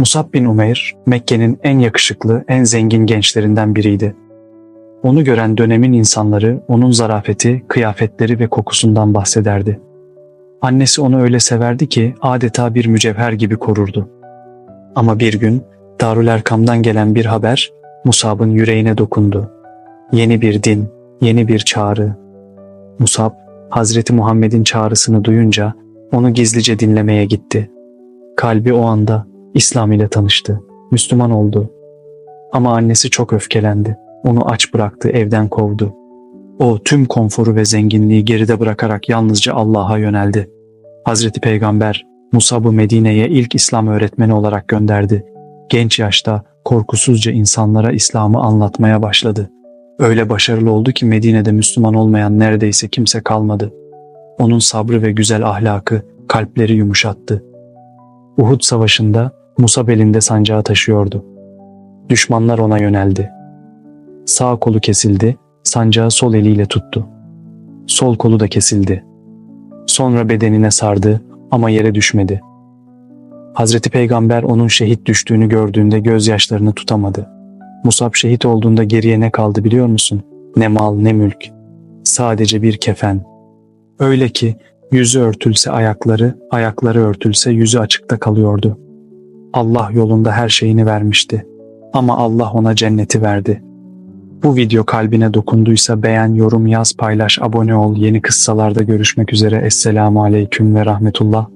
Musab bin Umeyr, Mekke'nin en yakışıklı, en zengin gençlerinden biriydi. Onu gören dönemin insanları onun zarafeti, kıyafetleri ve kokusundan bahsederdi. Annesi onu öyle severdi ki adeta bir mücevher gibi korurdu. Ama bir gün Darül Erkam'dan gelen bir haber Musab'ın yüreğine dokundu. Yeni bir din, yeni bir çağrı. Musab, Hazreti Muhammed'in çağrısını duyunca onu gizlice dinlemeye gitti. Kalbi o anda İslam ile tanıştı. Müslüman oldu. Ama annesi çok öfkelendi. Onu aç bıraktı, evden kovdu. O tüm konforu ve zenginliği geride bırakarak yalnızca Allah'a yöneldi. Hazreti Peygamber Musab'ı Medine'ye ilk İslam öğretmeni olarak gönderdi. Genç yaşta korkusuzca insanlara İslam'ı anlatmaya başladı. Öyle başarılı oldu ki Medine'de Müslüman olmayan neredeyse kimse kalmadı. Onun sabrı ve güzel ahlakı kalpleri yumuşattı. Uhud Savaşı'nda Musab elinde sancağı taşıyordu. Düşmanlar ona yöneldi. Sağ kolu kesildi, sancağı sol eliyle tuttu. Sol kolu da kesildi. Sonra bedenine sardı ama yere düşmedi. Hazreti Peygamber onun şehit düştüğünü gördüğünde gözyaşlarını tutamadı. Musab şehit olduğunda geriye ne kaldı biliyor musun? Ne mal ne mülk. Sadece bir kefen. Öyle ki yüzü örtülse ayakları, ayakları örtülse yüzü açıkta kalıyordu. Allah yolunda her şeyini vermişti. Ama Allah ona cenneti verdi. Bu video kalbine dokunduysa beğen, yorum yaz, paylaş, abone ol. Yeni kıssalarda görüşmek üzere. Esselamu Aleyküm ve Rahmetullah.